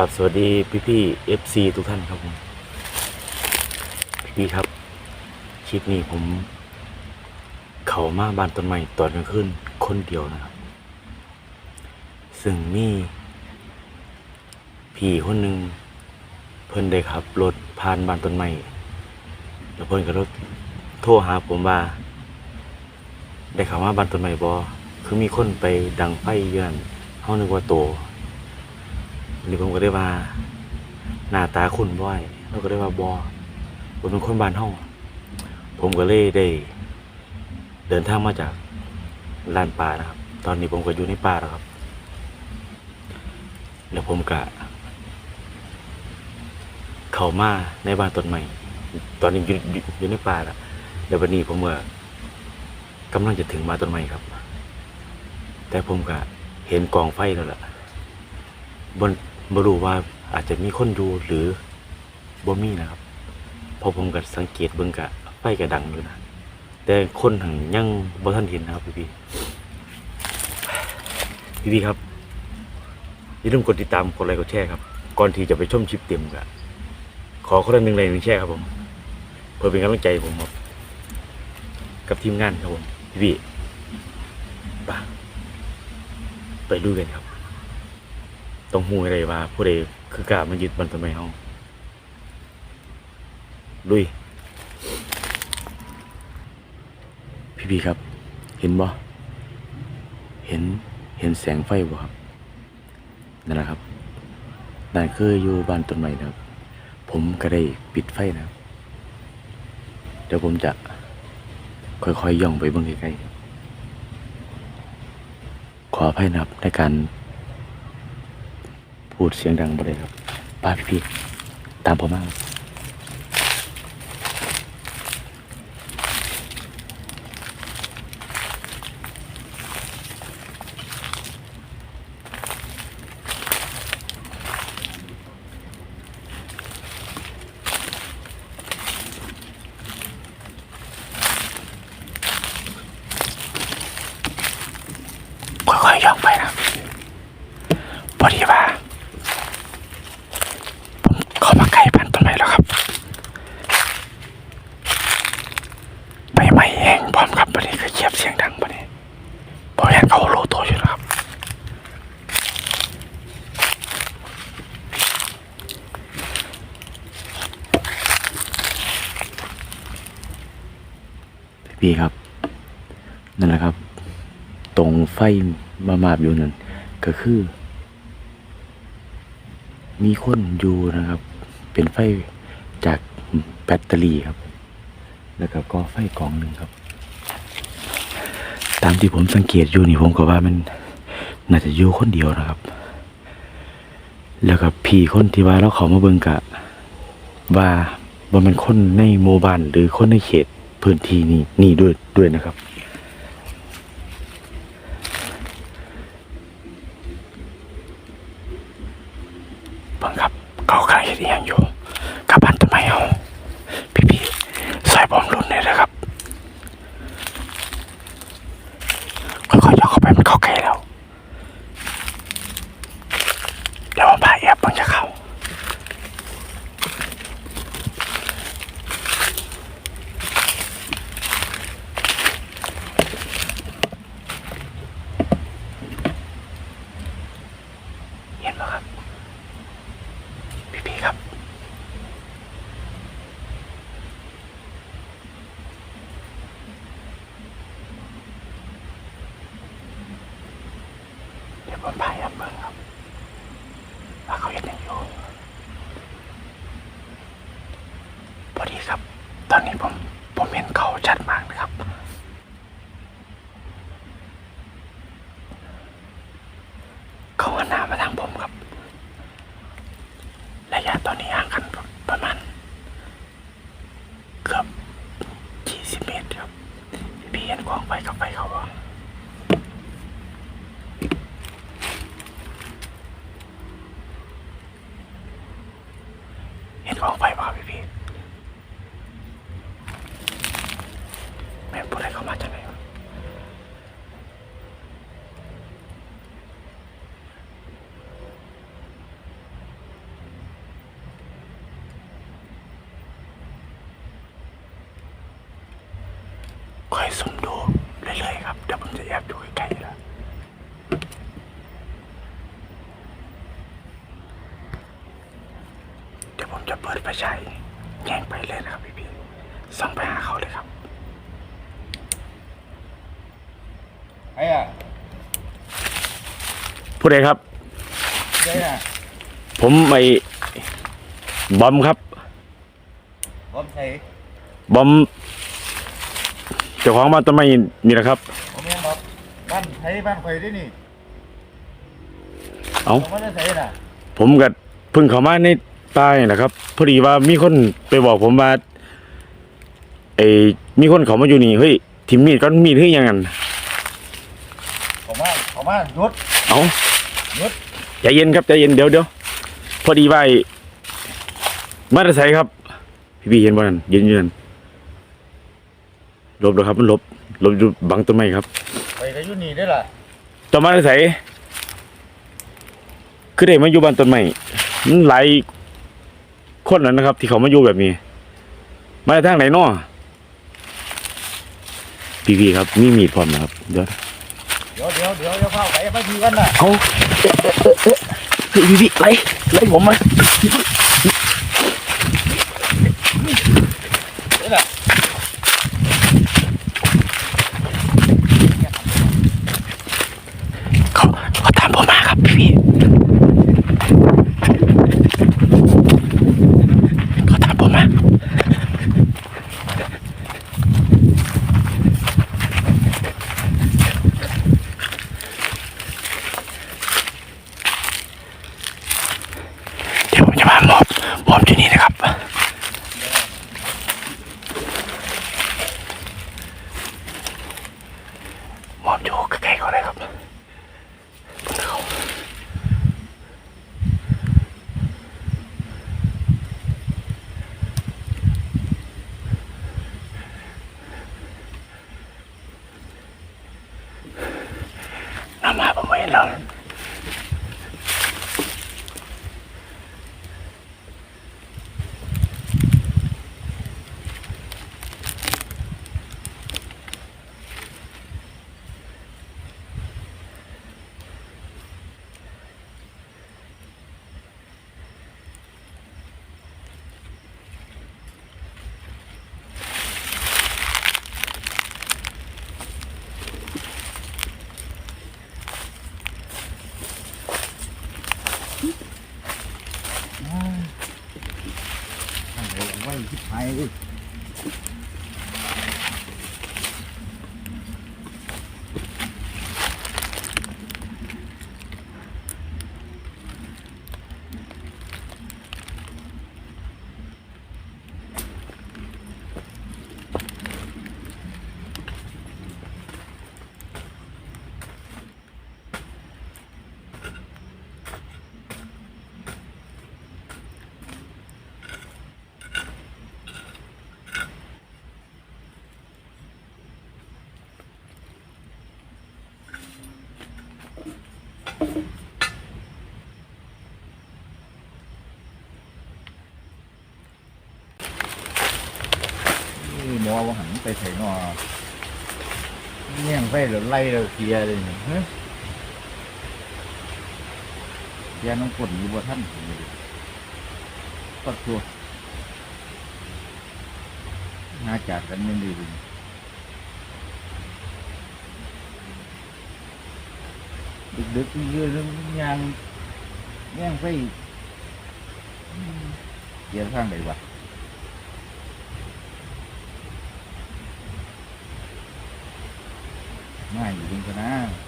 กับสวัสดีพี่พี่เอฟซีทุกท่านครับผมพี่พี่ครับคลิปนี้ผม เขามาบานต้นไม้ตอนกลางคืนคนเดียวนะครับ ซึ่งมีพี่คนหนึ่งเพิ่นได้ขับรถผ่านบานต้นไม้แล้วเพิ่นก็รถโทรหาผมว่า ได้เข้ามาบานต้นไม้บ่คือมีคนไปดังไฟเยือนเฮานึกว่าโต วันนี้ผมก็ได้ว่า หน้าตาคุณบ่อยเราก็ได้ว่าบอผมเป็นคนบ้านห้อง ผมก็เลยได้ เดินทางมาจากลานป่านะครับ ตอนนี้ผมก็อยู่ในป่าแล้วครับแล้วผมก็เข้ามาในบ้านต้นใหม่ ตอนนี้อยู่อยู่อยู่ในป่าแล้วเดี๋ยววันนี้ผมก็กำลังจะถึงบ้าต้นใหม่ครับ แต่ผมก็เห็นกองไฟแล้วล่ะบน บรู้ว่าอาจจะมีคนดูหรือบ่มีนะครับพอผมก็สังเกตเบิ่งกะไฟก็ดังอยู่นะแต่คนหังยังบ่ทันเห็นนะครับพี่พี่พี่พี่ครับอย่าลืมกดติดตามกดไลค์กดแชร์ครับ ก่อนที่จะไปชมคลิปเต็มกะขอคนละหนึ่งไลค์หนึ่งแชร์ครับผมเพื่อเป็นกำลังใจผมครับกับทีมงานครับผมพี่พี่ไปไปดูกันครับ ต้องหูอะไรว่า ผู้ใดคือกล้ามายึดบันทำไมเฮาลุย พี่พี่ครับ เห็นบ่เห็นเห็นแสงไฟบ่ครับนั่นแหละครับนั่นคืออยู่บ้านต้นไม้นะครับ ผมก็ได้ปิดไฟนะครับ เดี๋ยวผมจะค่อยๆย่องไปเบิ่งใกล้ๆขออภัยนะครับในการ พูดเสียงดังไปเลยครับป้าพี่พี่ตามผมมาครับค่อยๆย่องไปนะพอดีว่า เข้ามาใกล้พันต้นไม้แล้วครับใบไม้แห้งพร้อมครับประเดี๋ยวก็เหยียบเสียงดังประเดี๋ยวเพราะฉะนั้นเขาโลตัวอยู่นะครับ พี่ครับ นั่นแหละครับ ตรงไฟมามาบอยู่นั่นก็คือ มีคนอยู่นะครับ เป็นไฟจากแบตเตอรี่ครับ แล้วก็ก็ไฟกองหนึ่งครับ ตามที่ผมสังเกตอยู่นี่ผมก็ว่ามันน่าจะอยู่คนเดียวนะครับ แล้วก็พี่คนที่ว่าเราเขามาเบิ่งกะ ว่าว่ามันคนในโมบานหรือคนในเขต พื้นที่นี่นี่ด้วยด้วยนะครับ บังครับ เขากำลังเห็นอหย่างอยู่กับพันทำไมเอาพี่พี่ๆใส่บอมรุ่นเลยนะครับค่อยๆย่องเข้าไปมันเข้าใกล้แล้วเดี๋ยวมันพาแอบมันจะเข้าเห็นไหมครับ พี่พี่ครับ เดี๋ยวผมพายอัพเบิร์ครับว่าเขาเห็นยังอยู่ พอดีครับ ตอนนี้ผมผมเห็นเขาชัดมากนะครับ เขาหันหน้ามาทางผมครับ ระยะตอนนี้ห่างกันประมาณเกือบ20เมตรครับพี่เห็นกองไฟกับไฟเขาบ่เห็นกองไฟบ่ครับพี่พี่แม่นพูดอะไรเข้ามาจากไหนวะ อยๆสุ่มดูเรื่อยๆครับ เดี๋ยว ผมจะแอบดูใกล้ๆแล้วเดี๋ยวผมจะเปิดไฟฉายแย่งไปเลยนะครับพี่ๆส่องไปหาเขาเลยครับไอ้อะผู้ใดครับ ไอ้อะผมไอ้บอมครับ ผมใส่บอมเจ้าของบ้านต้นไม้นี่แหละครับผมยัง บอกบ้านไทยบ้านข่อยด้วยนี่เอาผมไม่ได้ใส่น่ะผมก็เพิ่งเข้ามาในใต้นะครับ พอดีว่ามีคนไปบอกผมว่าไอ้มีคนเขามาอยู่นี่เฮ้ยทิมมีดก็มีดเฮ้ยยังไงผมว่าผมว่าหยุดเอาหยุดใจเย็นครับใจเย็นเดี๋ยวเดี๋ยวพอดีว่าไอ้มาตรไซค์ครับ พี่พี่เห็นบ่นั่นยืนยืนหลบเลยครับมันหลบหลบอยู่บังต้นไม้ครับ ไปก็อยู่นี่ได้อล่ะต่อมาตรไซค์คือได้มาอยู่บ้านต้นไม้มันหลายคนแล้วนะครับ ที่เขามาอยู่แบบนี้ มาจากทางไหนเนาะพี่พี่ครับมีมีดพร้อมนะครับเดี๋ยว เดี๋ยวเดี๋ยวเดี๋ยวจะเข้าไปมาทีกันน่ะ เอาเอ๊ะเอ๊ะเอ๊ะเอ๊ะเฮ้ยพี่พี่ไล่ไล่ผมมา ได้อล่ะ เขาเขาตามผมมาครับพี่พี่เขาตามผมมาเดี๋ยวผมจะมาหมอบหมอบที่นี่นะครับ หมอบอยู่ใกล้ๆเขาเลยครับ เขาน้ำมาผมไม่เห็นหรอก โอ้ไว้ที่ไทยดิ นี่หมอว่าหัน ไปใส่หนอเนี่ยงไปเดี๋ยวไล่เราเคลียร์เลยนี่เฮ้ยเคลียร์น้องกดอยู่บ่ท่านก็ตัวน่าจากกันไม่ดีเลยดึกๆเรื่อยๆยังยังไปอืมเคลียร์ข้างไหนวะ ง่า ยอยู่จริงๆนะ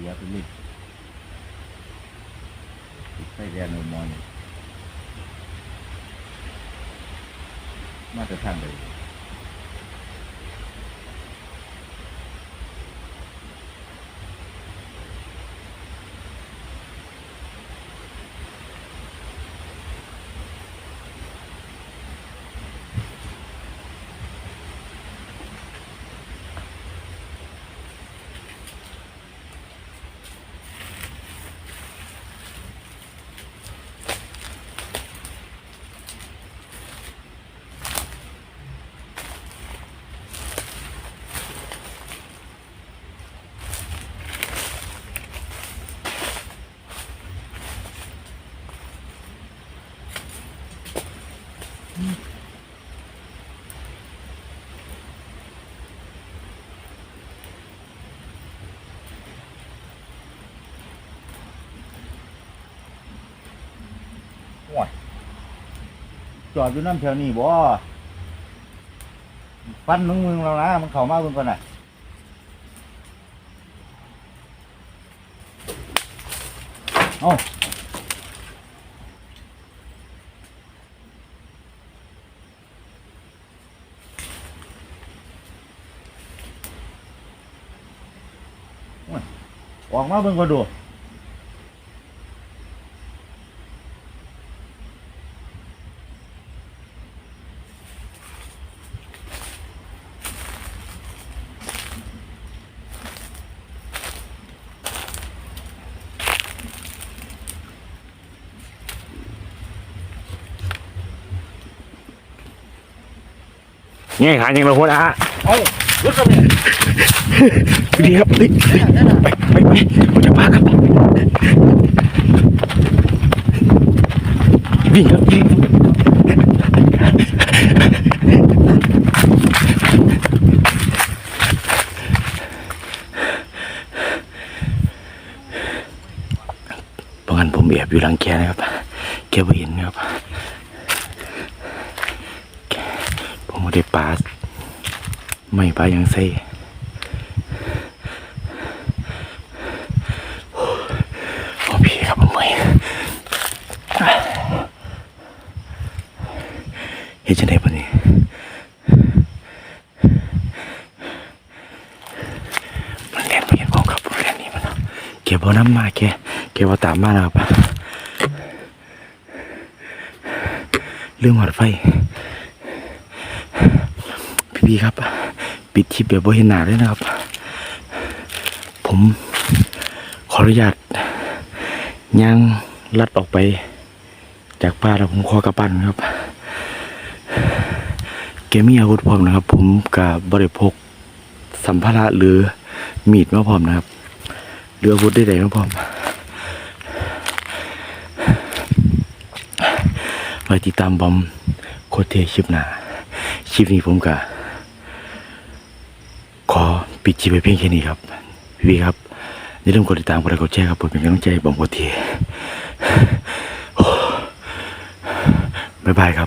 สียไปเลยติดไฟแดงในมอนมาจะทันเลย จอดอยู่น้ำแถวนี้บ่ฟันมึงมึงแล้วนะมันเข้ามาเบิ่งก่อนน่ะเอาโอ้ออกมาเบิ่งก่อนดู แง่ขายังเราโคตรฮะเอ้าลุกขึ้นเนี่ยดีครับเฮ้ยเฮ้ยไปไปไปผมจะพาครับวิ่งครับวิ่งเพราะงั้นผมแอบอยู่หลังแกนะครับแกไม่เห็นนะครับแกผม ได้ปาไม่ปายังใส่โอ้พี่ครับผมเมื่อยเฮ็ดจังได๋บัดนี้มันเล่นไปเห็นของครับเล่นนี่มันเอาแกบ่นำมาแกแกบ่ตามมานะครับเรื่องหอดไฟ พี่ครับ ปิดคลิปแบบบ่เห็นหน้าเลยนะครับ ผมขออนุญาตย่างลัดออกไป จากป่าแล้วผมขอกระปั้นครับแกมีอาวุธพร้อมนะครับ ผมกับบริพกสัมภาระหรือมีดมาพร้อมนะครับหรืออาวุธใดมาพร้อมไว้ติดตามบอมโคเทคลิปหนาคลิปนี้ผมกะขอ ปิดคลิปไปเพียงแค่นี้ครับพี่ครับอย่าลืมกดติดตามกดไลค์กดแชร์ครับเพื่อเป็นกำลังใจบอมกดทีบ๊ายบายครับ